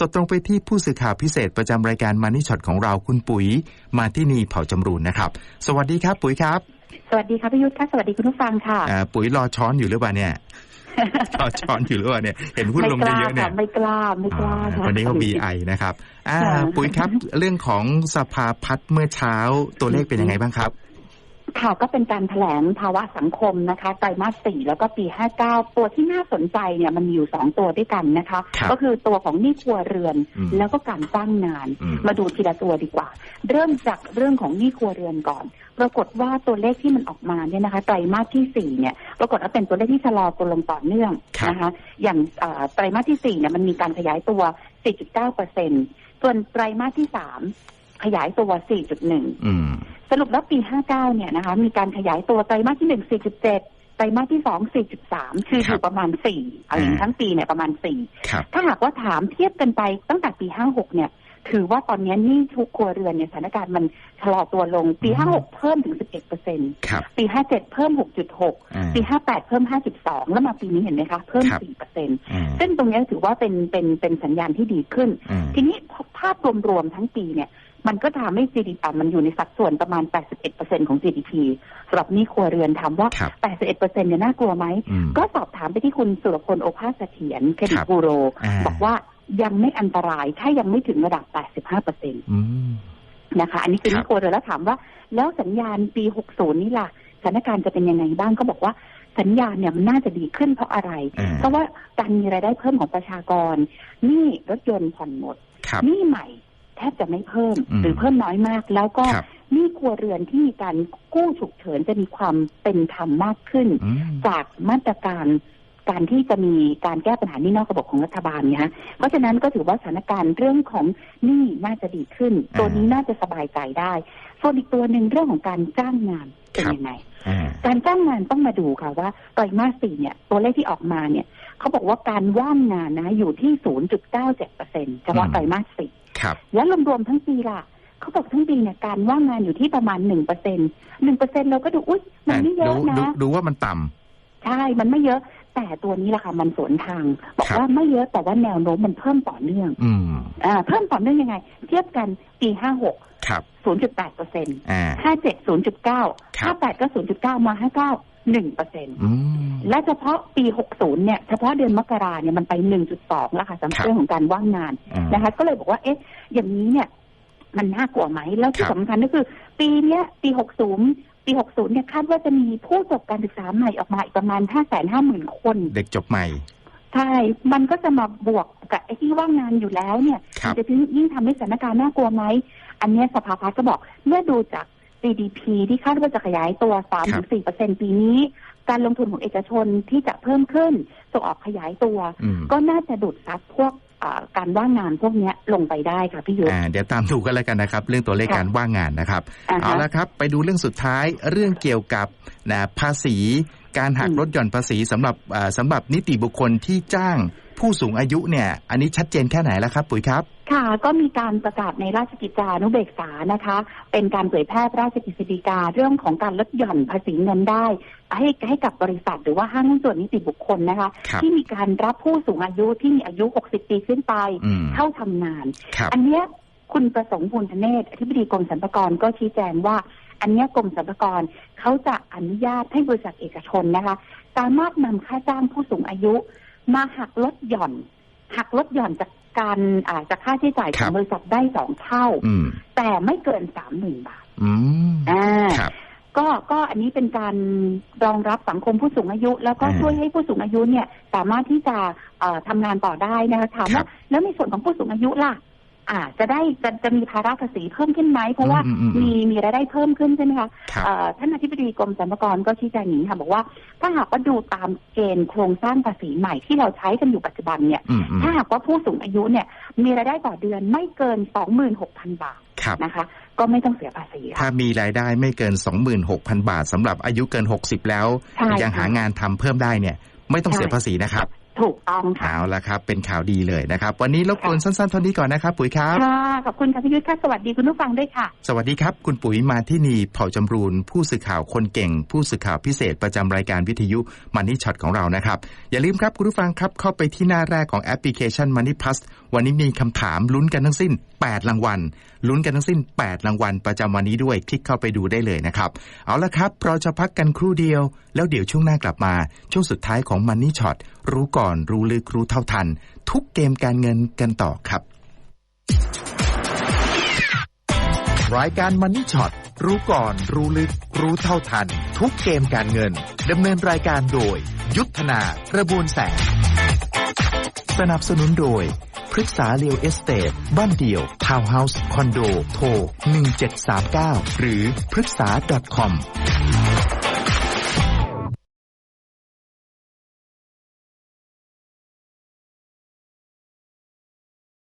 สดตรงไปที่ผู้สื่อข่าวพิเศษประจำรายการมานิช็อตของเราคุณปุ๋ย มาที่นี่เผ่าจำรูนนะครับ สวัสดีครับ ปุ๋ยครับ สวัสดีค่ะพี่ยุทธค่ะสวัสดีคุณผู้ฟังค่ะ อ่าปุ๋ยรอช้อนอยู่หรือเปล่าเนี่ยรอช้อนอยู่หรือเปล่าเนี่ยเห็นหุ้นลงไม่กล้าเยอะๆเนี่ยค่ะไม่กล้าไม่กล้าอ่าค่ะวันนี้เขา BI นะครับ อ่าค่ะปุ๋ยครับ เรื่องของสภาพัฒน์เมื่อเช้าตัวเลขเป็นยังไงบ้างครับ ค่ะก็เป็นการแถลงภาวะสังคมนะคะไตรมาสสี่แล้วก็ปีห้าเก้าตัวที่น่าสนใจเนี่ยมันมีอยู่สองตัวด้วยกันนะคะครับก็คือตัวของหนี้ครัวเรือนอืมแล้วก็การจ้างงานอืมมาดูทีละตัวดีกว่า เริ่มจากเรื่องของหนี้ครัวเรือนก่อน ปรากฏว่าตัวเลขที่มันออกมาเนี่ยนะคะไตรมาสที่สี่เนี่ยปรากฏว่าเป็นตัวเลขที่ชะลอตัวลงต่อเนื่องนะคะ อย่างเอ่อไตรมาสที่สี่เนี่ยมันมีการขยายตัว 4.9เปอร์เซ็นส่วนไตรมาสที่สาม ขยายตัว 4.1อืมสรุปแล้วปี 59 เนี่ยนะคะ มีการขยายตัวไตรมาสที่ 1 4.7ไตรมาสที่2 4.3คือคอรับยู่ประมาณ4เอาอย่างอ่าทั้งปีเนี่ยประมาณครับ4ถ้าหากว่าถามเทียบกันไปตั้งแต่ปี56เนี่ย ถือว่าตอนนี้หนี่ทุกครัวเรือนเนี่ยสถานการณ์มันชะลอตัวลง ปี56เพิ่มถึง11เปอร์เซ็นต์ครับปี57เพิ่ม6.6อ่าปี58เพิ่ม5.2แล้วมาปีนี้เห็นไหมคะ เพิ่มครับ4เปอร์เซ็นต์อ่าซึ่งตรงนี้ถือว่าเป็นเป็นเป็นสัญญาณที่ดีขึ้นอ่าทีนี้ภาพรวมๆทั้งปีเนี่ย มันก็ทำให้ GDP อะมันอยู่ในสัดส่วนประมาณ 81%ของ GDP สำหรับหนี้ครัวเรือนถามว่าครับ81%เนี่ยน่ากลัวไหมอืมก็สอบถามไปที่คุณสุรพลโอภาสเสถียรเครดิคตรับบูโรอ่าบอกว่ายังไม่อันตรายถ้ายังไม่ถึงระดับ 85%อืมนะคะ อันนี้คือหครันี้บครัวเรือนแล้วถามว่า แล้วสัญญาณปี 60 นี่ล่ะสถานการณ์จะเป็นยังไงบ้างก็บอกว่าสัญญาณเนี่ยมันน่าจะดีขึ้นเพราะอะไรอ่าเพราะว่าการมีรายได้เพิ่มของประชากรหนี้รถยนต์ผ่อนหมดครับหนี้ใหม่ แทบจะไม่เพิ่มอืมหรือเพิ่มน้อยมาก แล้วก็ครับหนี้ครัวเรือนที่มีการกู้ฉุกเฉินจะมีความเป็นธรรมมากขึ้นอืมจากมาตรการการที่จะมีการแก้ปัญหาหนี้นอกระบบของรัฐบาลเนี่ยฮะเพราะฉะนั้นก็ถือว่าสถานการณ์เรื่องของหนี้น่าจะดีขึ้น ตัวนี้น่าจะสบายใจได้ ส่วนอีกตัวหนึ่งเรื่องของการจ้างงานเป็นยังไงอ่าการจ้างงานต้องมาดูค่ะว่าไตรมาสสี่เนี่ย ตัวเลขที่ออกมาเนี่ยเขาบอกว่าการว่างงานนะอยู่ที่ 0.97เปอร์เซ็นเฉพาะอืมไตรมาสสี่ครับ แล้วรวมๆทั้งปีล่ะเขาบอกทั้งปีเนี่ยการว่างงานอยู่ที่ประมาณหนึ่งเปอร์เซ็นหนึ่งเปอร์เซ็นเราก็ดูอุ้ยมันไม่เยอะดูดูนะดูว่ามันต่ำใช่มันไม่เยอะ แต่ตัวนี้แหละค่ะมันสวนทางบอกครับว่าไม่เยอะแต่ว่าแนวโน้มมันเพิ่มต่อเนื่องอืมอ่าเพิ่มต่อเนื่องยังไง เทียบกันปีห้าหกครับศูนย์จุดแปดเปอร์เซ็นต์อ่าห้าเจ็ดศูนย์จุดเก้าครับห้าแปดก็ศูนย์จุดเก้ามาห้าเก้า หนึ่งเปอร์เซ็นต์อืมและเฉพาะปี60เนี่ยเฉพาะเดือนมกราเนี่ยมันไป1.2แล้วค่ะสำหรับครับเรื่องของการว่างงานอ่านะคะ ก็เลยบอกว่าเอ๊ะ อย่างนี้เนี่ย มันน่ากลัวไหมแล้วที่ครับสำคัญก็คือ ปีเนี้ย ปี60ปี60เนี่ยคาดว่าจะมีผู้จบการศึกษาใหม่ออกมาอีกประมาณ550,000คน เด็กจบใหม่ใช่ มันก็จะมาบวกกับไอ้ที่ว่างงานอยู่แล้วเนี่ยครับมันจะยิ่งทำให้สถานการณ์น่ากลัวไหม อันเนี้ยสภาพัฒน์ก็บอก เมื่อดูจาก GDP ที่คาดว่าจะขยายตัว 3-4%ปีนี้ การลงทุนของเอกชนที่จะเพิ่มขึ้นส่งออกขยายตัวอืมก็น่าจะดูดซับพวกอ่าการว่างงานพวกเนี้ยลงไปได้ค่ะพี่ยุทธอ่าเดี๋ยวตามดูกันแล้วกันนะครับ เรื่องตัวเลขค่ะการว่างงานนะครับอ่าเอาฮะละครับ ไปดูเรื่องสุดท้ายเรื่องเกี่ยวกับนะภาษี การหักอืมลดหย่อนภาษีสำหรับอ่าสำหรับนิติบุคคลที่จ้าง ผู้สูงอายุเนี่ย อันนี้ชัดเจนแค่ไหนแล้วครับ ปุ๋ยครับค่ะก็มีการประกาศในราชกิจจานุเบกษานะคะ เป็นการเผยแพร่พระราชกฤษฎีกาเรื่องของการลดหย่อนภาษีเงินได้ ให้ให้กับบริษัทหรือว่าห้างหุ้นส่วนนิติบุคคลนะคะครับที่มีการรับผู้สูงอายุที่มีอายุ 60 ปีขึ้นไปอืมเข้าทำงานครับอันเนี้ยคุณประสงค์พูลธเนศอธิบดีกรมสรรพากรก็ชี้แจงว่า อันเนี้ยกรมสรรพากรเขาจะอนุญาตให้บริษัทเอกชนนะคะ สามารถนำค่าจ้างผู้สูงอายุ มาหักลดหย่อน หักลดหย่อนจากการอ่าจากค่าใช้จ่ายขครัองบบริษัทได้สองเท่าอืมแต่ไม่เกินสามหมื่นบาทอืมอ่าครับก็ก็อันนี้เป็นการรองรับสังคมผู้สูงอายุ แล้วก็อ่าช่วยให้ผู้สูงอายุเนี่ย สามารถที่จะเอ่อทำงานต่อได้นะคะถามครัว่าบแล้วในส่วนของผู้สูงอายุล่ะ อ่าจะได้จะจะมีภาระภาษีเพิ่มขึ้นไหม เพราะว่าอืมอืมอืมมีมีรายได้เพิ่มขึ้นใช่ไหมคะครับเอ่อท่านอธิบดีกรมสรรพากรก็ชี้แจงอย่างนี้ค่ะบอกว่า ถ้าหากว่าดูตามเกณฑ์โครงสร้างภาษีใหม่ที่เราใช้กันอยู่ปัจจุบันเนี่ยอืมอืมถ้าหากว่าผู้สูงอายุเนี่ย มีรายได้ต่อเดือนไม่เกิน26,000บาทครับนะคะ ก็ไม่ต้องเสียภาษีถ้าค่ะมีรายได้ไม่เกิน26,000บาทสำหรับอายุเกิน60แล้วใช่ยังหางานทำเพิ่มได้เนี่ย ไม่ต้องเสียภาษีนะครับ ถูกต้องค่ะเอาละครับ เป็นข่าวดีเลยนะครับ วันนี้รบกวนสั้นๆเท่านี้ก่อนนะครับ ปุ๋ยครับค่ะขอบคุณค่ะพี่ยุทธค่ะสวัสดีคุณผู้ฟังด้วยค่ะ สวัสดีครับ คุณปุ๋ยมาที่นีเผ่าจำรูนผู้สื่อข่าวคนเก่ง ผู้สื่อข่าวพิเศษประจำรายการวิทยุมันนี่ช็อตของเรานะครับ อย่าลืมครับคุณผู้ฟังครับเข้าไปที่หน้าแรกของแอปพลิเคชัน Money Plus วันนี้มีคำถามลุ้นกันทั้งสิ้น 8 รางวัลลุ้นกันทั้งสิ้น 8 รางวัลประจำวันนี้ด้วยคลิกเข้าไปดูได้เลยนะครับเอาละครับเราจะพักกันครู่เดียว แล้วเดี๋ยวช่วงหน้ากลับมา ช่วงสุดท้ายของมันนี่ช็อตรู้ก่อนรู้ลึกรู้เท่าทัน ทุกเกมการเงินกันต่อครับรายการมันนี่ช็อตรู้ก่อน รู้ลึก รู้เท่าทัน ทุกเกมการเงินดำเนินรายการโดย ยุทธนากระบวนแสง สนับสนุนโดยพฤกษาเรียวเอสเตทบ้านเดี่ยว ทาวน์เฮาส์ คอนโด โทร 1739 หรือพฤกษา .com